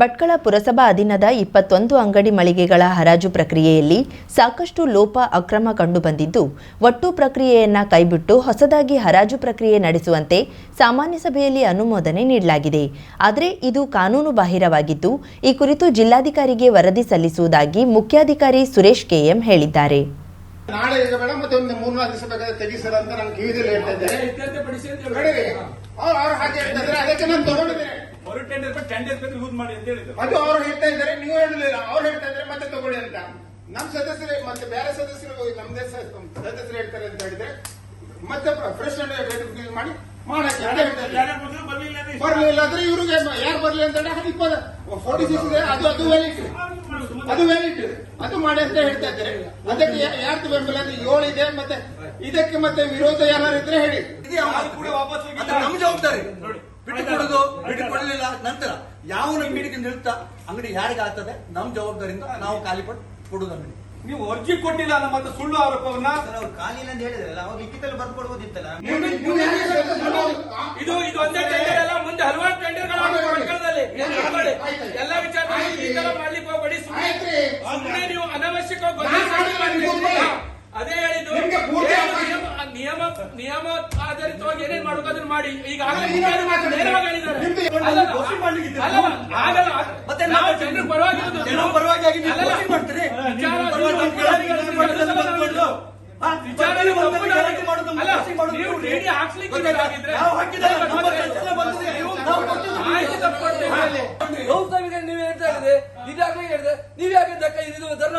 ಭಟ್ಕಳ ಪುರಸಭಾ ಅಧೀನದ ಇಪ್ಪತ್ತೊಂದು ಅಂಗಡಿ ಮಳಿಗೆಗಳ ಹರಾಜು ಪ್ರಕ್ರಿಯೆಯಲ್ಲಿ ಸಾಕಷ್ಟು ಲೋಪ ಅಕ್ರಮ ಕಂಡುಬಂದಿದ್ದು ಒಟ್ಟು ಪ್ರಕ್ರಿಯೆಯನ್ನ ಕೈಬಿಟ್ಟು ಹೊಸದಾಗಿ ಹರಾಜು ಪ್ರಕ್ರಿಯೆ ನಡೆಸುವಂತೆ ಸಾಮಾನ್ಯ ಸಭೆಯಲ್ಲಿ ಅನುಮೋದನೆ ನೀಡಲಾಗಿದೆ. ಆದರೆ ಇದು ಕಾನೂನು ಬಾಹಿರವಾಗಿದ್ದು ಈ ಕುರಿತು ಜಿಲ್ಲಾಧಿಕಾರಿಗೆ ವರದಿ ಸಲ್ಲಿಸುವುದಾಗಿ ಮುಖ್ಯಾಧಿಕಾರಿ ಸುರೇಶ್ ಕೆಎಂ ಹೇಳಿದ್ದಾರೆ. ನಾಳೆ ಈಗ ಬೇಡ ಮತ್ತೆ ಒಂದು ಮೂರ್ನಾಲ್ಕು ದಿವಸ ಬೇಕಾದ್ರೆ ತೆಗಿಸರ ಅಂತ ನಾನು ಕಿವಿದಲ್ಲಿ ಹೇಳ್ತಾ ಇದ್ದೆ ಇತ್ಯರ್ಥ ಪಡಿಸಿ ಅಂತ ಹೇಳಿ. ಕಡೆಗೆ. ಅವ್ರು ಅವ್ರು ಹಾಗೆ ಹೇಳ್ತಾ ಇದ್ದಾರೆ. ಅದಕ್ಕೆ ನಾನು ತಗೊಂಡಿದ್ದೇನೆ. ಅವರು ಟೆಂಡರ್ ಟೆಂಡರ್ ರೂಪಾಯಿ ಯೂಸ್ ಮಾಡಿ ಅಂತ ಹೇಳಿದ್ರು. ಅದು ಅವ್ರು ಹೇಳ್ತಾ ಇದ್ದಾರೆ ನೀವು ಹೇಳಲಿಲ್ಲ ಅವ್ರು ಹೇಳ್ತಾ ಇದ್ದಾರೆ ಮತ್ತೆ ತಗೊಳ್ಳಿ ಅಂತ. ನಮ್ಮ ಸದಸ್ಯರೇ ಮತ್ತೆ ಬೇರೆ ಸದಸ್ಯರು ನಮ್ದೇ ಸದಸ್ಯರು ಹೇಳ್ತಾರೆ ಅಂತ ಹೇಳಿದ್ರೆ ಮತ್ತೆ ಫ್ರೆಶ್ ವೆರಿಫಿಕೇಶನ್ ಮಾಡಿ ಮಾಡಕ್ಕೆ ಬರ್ಲಿಲ್ಲ ಅಂದ್ರೆ ಬರ್ಲಿಲ್ಲ ಇವ್ರಿಗೆ ಯಾರು ಬರ್ಲಿ ಅಂತ ಹೇಳಿ ಇಪ್ಪತ್ತು ಫೋರ್ಟಿ ಸಿಕ್ಸ್ ಇದೆ ಅದು ಅದು ವ್ಯಾಲಿಡ್ ಅದು ವ್ಯಾಲಿಡ್ ಅದು ಮಾಡಿ ಅಂತ ಹೇಳ್ತಾ ಇದ್ದಾರೆ. ಅದಕ್ಕೆ ಯಾರ್ದು ಬೆಂಬಲ ಅಂದ್ರೆ ಏಳು ಇದೆ ಮತ್ತೆ ಇದಕ್ಕೆ ಮತ್ತೆ ವಿರೋಧ ಯಾರು ಇದ್ರೆ ಹೇಳಿ. ನಮ್ಮ ಜವಾಬ್ದಾರಿ. ನೋಡಿ. ಬಿಟ್ಟು ಕೊಡುದು ಬಿಟ್ಟು ಕೊಡಲಿಲ್ಲ ನಂತರ ಯಾವನ ಮೀಟಿಗೆ ನಿಲ್ತಾ ಅಂಗಡಿ ಯಾರಿಗಾಗ್ತದೆ? ನಮ್ಮ ಜವಾಬ್ದಾರಿಯಿಂದ ನಾವು ಖಾಲಿ ಪಟ್ಟು ಕೊಡುದು ಅಂಗಡಿ. ನೀವು ಅರ್ಜಿ ಕೊಟ್ಟಿಲ್ಲ ನಮ್ಮ ಹತ್ರ ಸುಳ್ಳು ಆರೋಪವನ್ನ ಖಾಲಿ ಅವ್ರು ಖಾಲಿಲ್ಲ ಅಂತ ಹೇಳಿದ್ರಲ್ಲ ಅವಾಗ ಲಿಖಿತಲ್ಲಿ ಬರ್ಕೊಡ್ಬೋದಿತ್ತಲ್ಲ ಇದು ಇದು ಒಂದೇ ಟೆಂಡರ್ ಅಲ್ಲ ಮುಂದೆ ಹಲವಾರು ಟೆಂಡರ್ ಎಲ್ಲ ವಿಚಾರ ಈ ತರ ಮಾಡ್ಲಿಕ್ಕೆ ಹೋಗ್ಬೇಡಿ. ಸುಮ್ನೆ ನೀವು ಅನಾವಶ್ಯಕ. ಅದೇ ಹೇಳಿದ್ದು. ನಿಯಮ ನಿಯಮ ಏನೇನ್ ಮಾಡಬೇಕು ಅದನ್ನ ಮಾಡಿ. ಈಗ. ನೇರವಾಗಿ ಹೇಳಿದ್ದಾರೆ. ಅಲ್ಲಲ್ಲ, ಆಗಲ್ಲ. ಮತ್ತೆ ನಾವು ನಾವು ಜನರ ಪರವಾಗಿರೋದು ಜನರ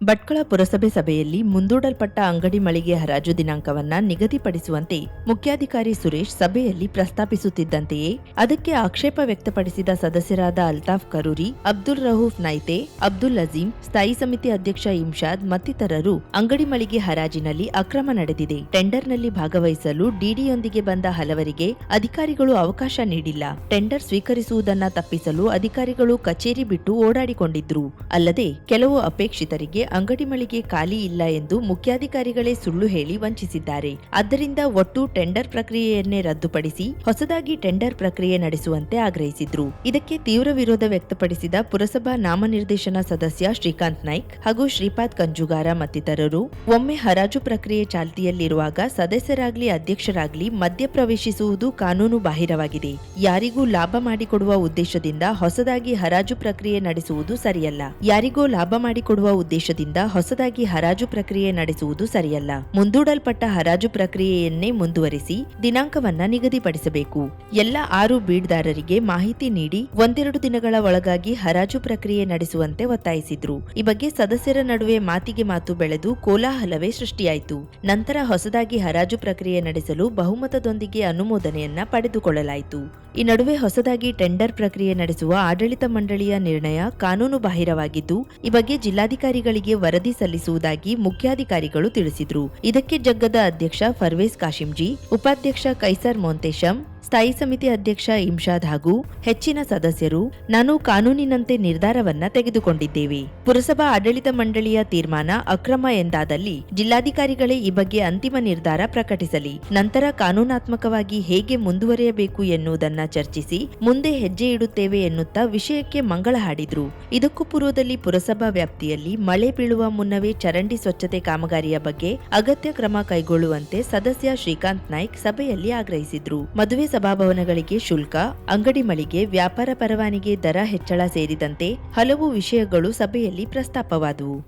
ಭಟ್ಕಳ ಪುರಸಭೆ ಸಭೆಯಲ್ಲಿ ಮುಂದೂಡಲ್ಪಟ್ಟ ಅಂಗಡಿ ಮಳಿಗೆ ಹರಾಜು ದಿನಾಂಕವನ್ನ ನಿಗದಿಪಡಿಸುವಂತೆ ಮುಖ್ಯಾಧಿಕಾರಿ ಸುರೇಶ್ ಸಭೆಯಲ್ಲಿ ಪ್ರಸ್ತಾಪಿಸುತ್ತಿದ್ದಂತೆಯೇ ಅದಕ್ಕೆ ಆಕ್ಷೇಪ ವ್ಯಕ್ತಪಡಿಸಿದ ಸದಸ್ಯರಾದ ಅಲ್ತಾಫ್ ಕರೂರಿ, ಅಬ್ದುಲ್ ರಹೂಫ್ ನೈತೆ, ಅಬ್ದುಲ್ ಅಜೀಂ, ಸ್ಥಾಯಿ ಸಮಿತಿ ಅಧ್ಯಕ್ಷ ಇಮ್ಶಾದ್ ಮತ್ತಿತರರು ಅಂಗಡಿ ಮಳಿಗೆ ಹರಾಜಿನಲ್ಲಿ ಅಕ್ರಮ ನಡೆದಿದೆ. ಟೆಂಡರ್ನಲ್ಲಿ ಭಾಗವಹಿಸಲು ಡಿಡಿಯೊಂದಿಗೆ ಬಂದ ಹಲವರಿಗೆ ಅಧಿಕಾರಿಗಳು ಅವಕಾಶ ನೀಡಿಲ್ಲ. ಟೆಂಡರ್ ಸ್ವೀಕರಿಸುವುದನ್ನ ತಪ್ಪಿಸಲು ಅಧಿಕಾರಿಗಳು ಕಚೇರಿ ಬಿಟ್ಟು ಓಡಾಡಿಕೊಂಡಿದ್ರು. ಅಲ್ಲದೆ ಕೆಲವು ಅಪೇಕ್ಷಿತರಿಗೆ ಅಂಗಡಿ ಮಳಿಗೆ ಖಾಲಿ ಇಲ್ಲ ಎಂದು ಮುಖ್ಯಾಧಿಕಾರಿಗಳೇ ಸುಳ್ಳು ಹೇಳಿ ವಂಚಿಸಿದ್ದಾರೆ. ಆದ್ದರಿಂದ ಒಟ್ಟು ಟೆಂಡರ್ ಪ್ರಕ್ರಿಯೆಯನ್ನೇ ರದ್ದುಪಡಿಸಿ ಹೊಸದಾಗಿ ಟೆಂಡರ್ ಪ್ರಕ್ರಿಯೆ ನಡೆಸುವಂತೆ ಆಗ್ರಹಿಸಿದ್ರು. ಇದಕ್ಕೆ ತೀವ್ರ ವಿರೋಧ ವ್ಯಕ್ತಪಡಿಸಿದ ಪುರಸಭಾ ನಾಮನಿರ್ದೇಶನ ಸದಸ್ಯ ಶ್ರೀಕಾಂತ್ ನಾಯ್ಕ್ ಹಾಗೂ ಶ್ರೀಪಾದ್ ಕಂಜುಗಾರ ಮತ್ತಿತರರು. ಒಮ್ಮೆ ಹರಾಜು ಪ್ರಕ್ರಿಯೆ ಚಾಲ್ತಿಯಲ್ಲಿರುವಾಗ ಸದಸ್ಯರಾಗ್ಲಿ, ಅಧ್ಯಕ್ಷರಾಗ್ಲಿ ಮಧ್ಯ ಪ್ರವೇಶಿಸುವುದು ಕಾನೂನು ಬಾಹಿರವಾಗಿದೆ. ಯಾರಿಗೂ ಲಾಭ ಮಾಡಿಕೊಡುವ ಉದ್ದೇಶದಿಂದ ಹೊಸದಾಗಿ ಹರಾಜು ಪ್ರಕ್ರಿಯೆ ನಡೆಸುವುದು ಸರಿಯಲ್ಲ. ಯಾರಿಗೂ ಲಾಭ ಮಾಡಿಕೊಡುವ ಉದ್ದೇಶದಿಂದ ಹೊಸದಾಗಿ ಹರಾಜು ಪ್ರಕ್ರಿಯೆ ನಡೆಸುವುದು ಸರಿಯಲ್ಲ. ಮುಂದೂಡಲ್ಪಟ್ಟ ಹರಾಜು ಪ್ರಕ್ರಿಯೆಯನ್ನೇ ಮುಂದುವರಿಸಿ ದಿನಾಂಕವನ್ನ ನಿಗದಿಪಡಿಸಬೇಕು. ಎಲ್ಲ ಆರು ಬೀಡ್ದಾರರಿಗೆ ಮಾಹಿತಿ ನೀಡಿ ಒಂದೆರಡು ದಿನಗಳ ಒಳಗಾಗಿ ಹರಾಜು ಪ್ರಕ್ರಿಯೆ ನಡೆಸುವಂತೆ ಒತ್ತಾಯಿಸಿದ್ರು. ಈ ಬಗ್ಗೆ ಸದಸ್ಯರ ನಡುವೆ ಮಾತಿಗೆ ಮಾತು ಬೆಳೆದು ಕೋಲಾಹಲವೇ ಸೃಷ್ಟಿಯಾಯಿತು. ನಂತರ ಹೊಸದಾಗಿ ಹರಾಜು ಪ್ರಕ್ರಿಯೆ ನಡೆಸಲು ಬಹುಮತದೊಂದಿಗೆ ಅನುಮೋದನೆಯನ್ನ ಪಡೆದುಕೊಳ್ಳಲಾಯಿತು. ಈ ನಡುವೆ ಹೊಸದಾಗಿ ಟೆಂಡರ್ ಪ್ರಕ್ರಿಯೆ ನಡೆಸುವ ಆಡಳಿತ ಮಂಡಳಿಯ ನಿರ್ಣಯ ಕಾನೂನು ಬಾಹಿರವಾಗಿದ್ದು, ಈ ಬಗ್ಗೆ ಜಿಲ್ಲಾಧಿಕಾರಿಗಳಿಗೆ ವರದಿ ಸಲ್ಲಿಸುವುದಾಗಿ ಮುಖ್ಯಾಧಿಕಾರಿಗಳು ತಿಳಿಸಿದ್ರು. ಇದಕ್ಕೆ ಜಗ್ಗದ ಅಧ್ಯಕ್ಷ ಫರ್ವೇಸ್ ಕಾಶಿಂಜಿ, ಉಪಾಧ್ಯಕ್ಷ ಕೈಸರ್ ಮೊಂತೇಶಂ ಸ್ಥಾಯಿ ಸಮಿತಿ ಅಧ್ಯಕ್ಷ ಇಂಶಾದ್ ಹಾಗೂ ಹೆಚ್ಚಿನ ಸದಸ್ಯರು ನಾನು ಕಾನೂನಿನಂತೆ ನಿರ್ಧಾರವನ್ನ ತೆಗೆದುಕೊಂಡಿದ್ದೇವೆ. ಪುರಸಭಾ ಆಡಳಿತ ಮಂಡಳಿಯ ತೀರ್ಮಾನ ಅಕ್ರಮ ಎಂದಾದಲ್ಲಿ ಜಿಲ್ಲಾಧಿಕಾರಿಗಳೇ ಈ ಬಗ್ಗೆ ಅಂತಿಮ ನಿರ್ಧಾರ ಪ್ರಕಟಿಸಲಿ. ನಂತರ ಕಾನೂನಾತ್ಮಕವಾಗಿ ಹೇಗೆ ಮುಂದುವರಿಯಬೇಕು ಎನ್ನುವುದನ್ನ ಚರ್ಚಿಸಿ ಮುಂದೆ ಹೆಜ್ಜೆ ಇಡುತ್ತೇವೆ ಎನ್ನುತ್ತಾ ವಿಷಯಕ್ಕೆ ಮಂಗಳ ಹಾಡಿದ್ರು. ಇದಕ್ಕೂ ಪೂರ್ವದಲ್ಲಿ ಪುರಸಭಾ ವ್ಯಾಪ್ತಿಯಲ್ಲಿ ಮಳೆ ಬೀಳುವ ಮುನ್ನವೇ ಚರಂಡಿ ಸ್ವಚ್ಛತೆ ಕಾಮಗಾರಿಯ ಬಗ್ಗೆ ಅಗತ್ಯ ಕ್ರಮ ಕೈಗೊಳ್ಳುವಂತೆ ಸದಸ್ಯ ಶ್ರೀಕಾಂತ್ ನಾಯ್ಕ್ ಸಭೆಯಲ್ಲಿ ಆಗ್ರಹಿಸಿದ್ರು. ಮದುವೆ ಸಭಾಭವನಗಳಿಗೆ ಶುಲ್ಕ, ಅಂಗಡಿ ಮಳಿಗೆ, ವ್ಯಾಪಾರ ಪರವಾನಿಗೆ ದರ ಹೆಚ್ಚಳ ಸೇರಿದಂತೆ ಹಲವು ವಿಷಯಗಳು ಸಭೆಯಲ್ಲಿ ಪ್ರಸ್ತಾಪವಾದವು.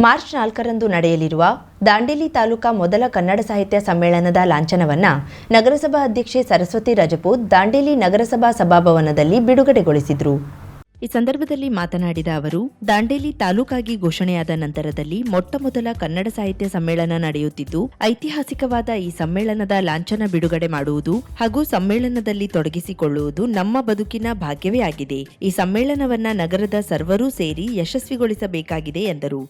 ಮಾರ್ಚ್ ನಾಲ್ಕರಂದು ನಡೆಯಲಿರುವ ದಾಂಡೇಲಿ ತಾಲೂಕಾ ಮೊದಲ ಕನ್ನಡ ಸಾಹಿತ್ಯ ಸಮ್ಮೇಳನದ ಲಾಂಛನವನ್ನ ನಗರಸಭಾ ಅಧ್ಯಕ್ಷೆ ಸರಸ್ವತಿ ರಜಪೂತ್ ದಾಂಡೇಲಿ ನಗರಸಭಾ ಸಭಾಭವನದಲ್ಲಿ ಬಿಡುಗಡೆಗೊಳಿಸಿದ್ರು. ಈ ಸಂದರ್ಭದಲ್ಲಿ ಮಾತನಾಡಿದ ಅವರು, ದಾಂಡೇಲಿ ತಾಲೂಕಾಗಿ ಘೋಷಣೆಯಾದ ನಂತರದಲ್ಲಿ ಮೊಟ್ಟಮೊದಲ ಕನ್ನಡ ಸಾಹಿತ್ಯ ಸಮ್ಮೇಳನ ನಡೆಯುತ್ತಿದ್ದು, ಐತಿಹಾಸಿಕವಾದ ಈ ಸಮ್ಮೇಳನದ ಲಾಂಛನ ಬಿಡುಗಡೆ ಮಾಡುವುದು ಹಾಗೂ ಸಮ್ಮೇಳನದಲ್ಲಿ ತೊಡಗಿಸಿಕೊಳ್ಳುವುದು ನಮ್ಮ ಬದುಕಿನ ಭಾಗ್ಯವೇ ಆಗಿದೆ. ಈ ಸಮ್ಮೇಳನವನ್ನ ನಗರದ ಸರ್ವರೂ ಸೇರಿ ಯಶಸ್ವಿಗೊಳಿಸಬೇಕಾಗಿದೆ ಎಂದರು.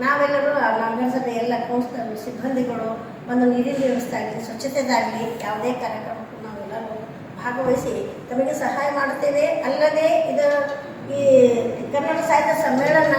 ನಾವೆಲ್ಲರೂ ನಗರಸಭೆ ಎಲ್ಲ ಕೌನ್ಸಿಲರ್ ಸಿಬ್ಬಂದಿಗಳು ಒಂದು ನೀರಿನ ವ್ಯವಸ್ಥೆ ಆಗಲಿ ಸ್ವಚ್ಛತೆದಾಗಲಿ ಯಾವುದೇ ಕಾರ್ಯಕ್ರಮಕ್ಕೂ ನಾವೆಲ್ಲರೂ ಭಾಗವಹಿಸಿ ತಮಗೆ ಸಹಾಯ ಮಾಡುತ್ತೇವೆ. ಅಲ್ಲದೆ ಇದು ಈ ಕನ್ನಡ ಸಾಹಿತ್ಯ ಸಮ್ಮೇಳನ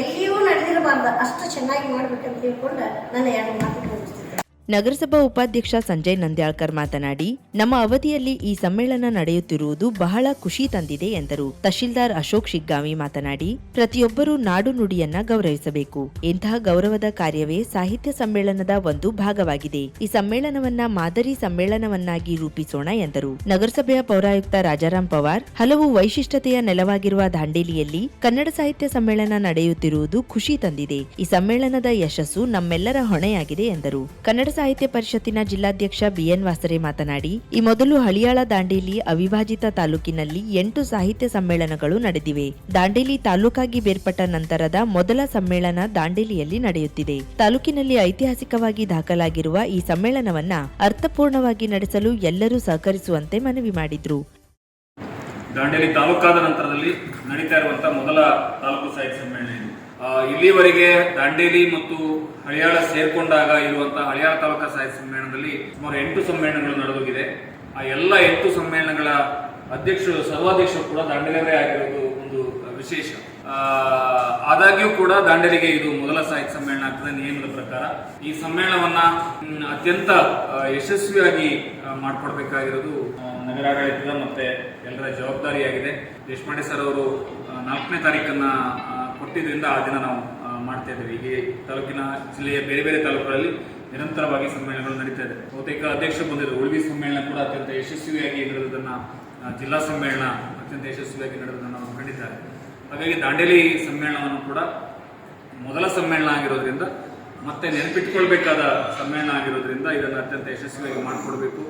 ಎಲ್ಲಿಯೂ ನಡೆದಿರಬಾರ್ದು. ಅಷ್ಟು ಚೆನ್ನಾಗಿ ಮಾಡಬೇಕಂತ ತಿಳ್ಕೊಂಡು ನಾನು ಎರಡು ಮಾತು ಮುಗಿಸ್ತಿದ್ದೆ ನಗರಸಭಾ ಉಪಾಧ್ಯಕ್ಷ ಸಂಜಯ್ ನಂದ್ಯಾಳ್ಕರ್ ಮಾತನಾಡಿ, ನಮ್ಮ ಅವಧಿಯಲ್ಲಿ ಈ ಸಮ್ಮೇಳನ ನಡೆಯುತ್ತಿರುವುದು ಬಹಳ ಖುಷಿ ತಂದಿದೆ ಎಂದರು. ತಹಶೀಲ್ದಾರ್ ಅಶೋಕ್ ಶಿಗ್ಗಾವಿ ಮಾತನಾಡಿ, ಪ್ರತಿಯೊಬ್ಬರೂ ನಾಡು ನುಡಿಯನ್ನ ಗೌರವಿಸಬೇಕು. ಇಂತಹ ಗೌರವದ ಕಾರ್ಯವೇ ಸಾಹಿತ್ಯ ಸಮ್ಮೇಳನದ ಒಂದು ಭಾಗವಾಗಿದೆ. ಈ ಸಮ್ಮೇಳನವನ್ನ ಮಾದರಿ ಸಮ್ಮೇಳನವನ್ನಾಗಿ ರೂಪಿಸೋಣ ಎಂದರು. ನಗರಸಭೆಯ ಪೌರಾಯುಕ್ತ ರಾಜಾರಾಮ್ ಪವಾರ್, ಹಲವು ವೈಶಿಷ್ಟ್ಯತೆಯ ನೆಲವಾಗಿರುವ ದಾಂಡೇಲಿಯಲ್ಲಿ ಕನ್ನಡ ಸಾಹಿತ್ಯ ಸಮ್ಮೇಳನ ನಡೆಯುತ್ತಿರುವುದು ಖುಷಿ ತಂದಿದೆ. ಈ ಸಮ್ಮೇಳನದ ಯಶಸ್ಸು ನಮ್ಮೆಲ್ಲರ ಹೊಣೆಯಾಗಿದೆ ಎಂದರು. ಕನ್ನಡ ಸಾಹಿತ್ಯ ಪರಿಷತ್ತಿನ ಜಿಲ್ಲಾಧ್ಯಕ್ಷ ಬಿಎನ್ ವಾಸರೆ ಮಾತನಾಡಿ, ಈ ಮೊದಲು ಹಳಿಯಾಳ ದಾಂಡೇಲಿ ಅವಿಭಾಜಿತ ತಾಲೂಕಿನಲ್ಲಿ ಎಂಟು ಸಾಹಿತ್ಯ ಸಮ್ಮೇಳನಗಳು ನಡೆದಿವೆ. ದಾಂಡೇಲಿ ತಾಲೂಕಾಗಿ ಬೇರ್ಪಟ್ಟ ನಂತರದ ಮೊದಲ ಸಮ್ಮೇಳನ ದಾಂಡೇಲಿಯಲ್ಲಿ ನಡೆಯುತ್ತಿದೆ. ತಾಲೂಕಿನಲ್ಲಿ ಐತಿಹಾಸಿಕವಾಗಿ ದಾಖಲಾಗಿರುವ ಈ ಸಮ್ಮೇಳನವನ್ನ ಅರ್ಥಪೂರ್ಣವಾಗಿ ನಡೆಸಲು ಎಲ್ಲರೂ ಸಹಕರಿಸುವಂತೆ ಮನವಿ ಮಾಡಿದ್ರು. ದಾಂಡೇಲಿ ತಾಲೂಕಾದ ನಂತರದಲ್ಲಿ ನಡೀತಾ ಇರುವಂತಹ ಮೊದಲ ತಾಲೂಕು ಸಾಹಿತ್ಯ ಸಮ್ಮೇಳನ ಇಲ್ಲಿವರೆಗೆ ದಾಂಡೇಲಿ ಮತ್ತು ಹಳಿಯಾಳ ಸೇರ್ಕೊಂಡಾಗ ಇರುವಂತಹ ಹಳಿಯಾಳ ತಾಲೂಕಾ ಸಾಹಿತ್ಯ ಸಮ್ಮೇಳನದಲ್ಲಿ ಸುಮಾರು ಎಂಟು ಸಮ್ಮೇಳನಗಳು ನಡೆದೋಗಿದೆ. ಆ ಎಲ್ಲ ಎಂಟು ಸಮ್ಮೇಳನಗಳ ಅಧ್ಯಕ್ಷರು, ಸರ್ವಾಧ್ಯಕ್ಷರು ಕೂಡ ದಾಂಡೇಲಿಯವರೇ ಆಗಿರೋದು ಒಂದು ವಿಶೇಷ. ಆದಾಗ್ಯೂ ಕೂಡ ದಾಂಡೇಲಿಗೆ ಇದು ಮೊದಲ ಸಾಹಿತ್ಯ ಸಮ್ಮೇಳನ ಆಗ್ತದೆ ನಿಯಮದ ಪ್ರಕಾರ. ಈ ಸಮ್ಮೇಳನವನ್ನ ಅತ್ಯಂತ ಯಶಸ್ವಿಯಾಗಿ ಮಾಡ್ಕೊಡ್ಬೇಕಾಗಿರೋದು ನಗರಾಡಳಿತದ ಮತ್ತೆ ಎಲ್ಲರ ಜವಾಬ್ದಾರಿಯಾಗಿದೆ. ದೇಶಪಾಂಡೆ ಸರ್ ಅವರು ನಾಲ್ಕನೇ ತಾರೀಕನ್ನ ಆ, ಕೊಟ್ಟಿದ್ರಿಂದ ಆ ದಿನ ನಾವು ಮಾಡ್ತಾ ಇದ್ದೇವೆ. ಹೀಗೆ ತಾಲೂಕಿನ ಜಿಲ್ಲೆಯ ಬೇರೆ ಬೇರೆ ತಾಲೂಕುಗಳಲ್ಲಿ ನಿರಂತರವಾಗಿ ಸಮ್ಮೇಳನಗಳು ನಡೀತಾ ಇದೆ. ಬಹುತೇಕ ಅಧ್ಯಕ್ಷ ಬಂದಿದ್ದರು ಉಳ್ವಿ ಸಮ್ಮೇಳನ ಕೂಡ ಅತ್ಯಂತ ಯಶಸ್ವಿಯಾಗಿ ನಡೆದನ್ನು ಜಿಲ್ಲಾ ಸಮ್ಮೇಳನ ಅತ್ಯಂತ ಯಶಸ್ವಿಯಾಗಿ ನಡೆದುದನ್ನು ನಾವು ಕಂಡಿದ್ದಾರೆ. ಹಾಗಾಗಿ ದಾಂಡೇಲಿ ಸಮ್ಮೇಳನವನ್ನು ಕೂಡ ಮೊದಲ ಸಮ್ಮೇಳನ ಆಗಿರೋದ್ರಿಂದ ಮತ್ತೆ ನೆನಪಿಟ್ಕೊಳ್ಬೇಕಾದ ಸಮ್ಮೇಳನ ಆಗಿರೋದ್ರಿಂದ ಇದನ್ನು ಅತ್ಯಂತ ಯಶಸ್ವಿಯಾಗಿ ಮಾಡಿಕೊಡ್ಬೇಕು.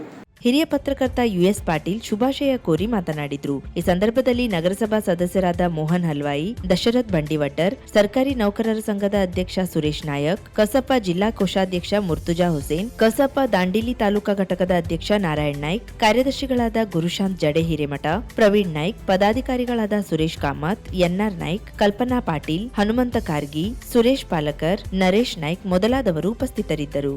ಹಿರಿಯ ಪತ್ರಕರ್ತ ಯುಎಸ್ ಪಾಟೀಲ್ ಶುಭಾಶಯ ಕೋರಿ ಮಾತನಾಡಿದ್ರು. ಈ ಸಂದರ್ಭದಲ್ಲಿ ನಗರಸಭಾ ಸದಸ್ಯರಾದ ಮೋಹನ್ ಹಲ್ವಾಯಿ, ದಶರಥ್ ಬಂಡಿವಟ್ಟರ್, ಸರ್ಕಾರಿ ನೌಕರರ ಸಂಘದ ಅಧ್ಯಕ್ಷ ಸುರೇಶ್ ನಾಯಕ್ ಕಸಪ ಜಿಲ್ಲಾ ಕೋಶಾಧ್ಯಕ್ಷ ಮುರ್ತುಜಾ ಹುಸೇನ್ ಕಸಪ ದಾಂಡೇಲಿ ತಾಲೂಕಾ ಘಟಕದ ಅಧ್ಯಕ್ಷ ನಾರಾಯಣ್ ನಾಯ್ಕ್, ಕಾರ್ಯದರ್ಶಿಗಳಾದ ಗುರುಶಾಂತ್ ಜಡೆ ಹಿರೇಮಠ ಪ್ರವೀಣ್ ನಾಯ್ಕ್, ಪದಾಧಿಕಾರಿಗಳಾದ ಸುರೇಶ್ ಕಾಮತ್, ಎನ್ಆರ್ ನಾಯ್ಕ್, ಕಲ್ಪನಾ ಪಾಟೀಲ್, ಹನುಮಂತ ಕಾರ್ಗಿ ಸುರೇಶ್ ಪಾಲಕರ್, ನರೇಶ್ ನಾಯ್ಕ್ ಮೊದಲಾದವರು ಉಪಸ್ಥಿತರಿದ್ದರು.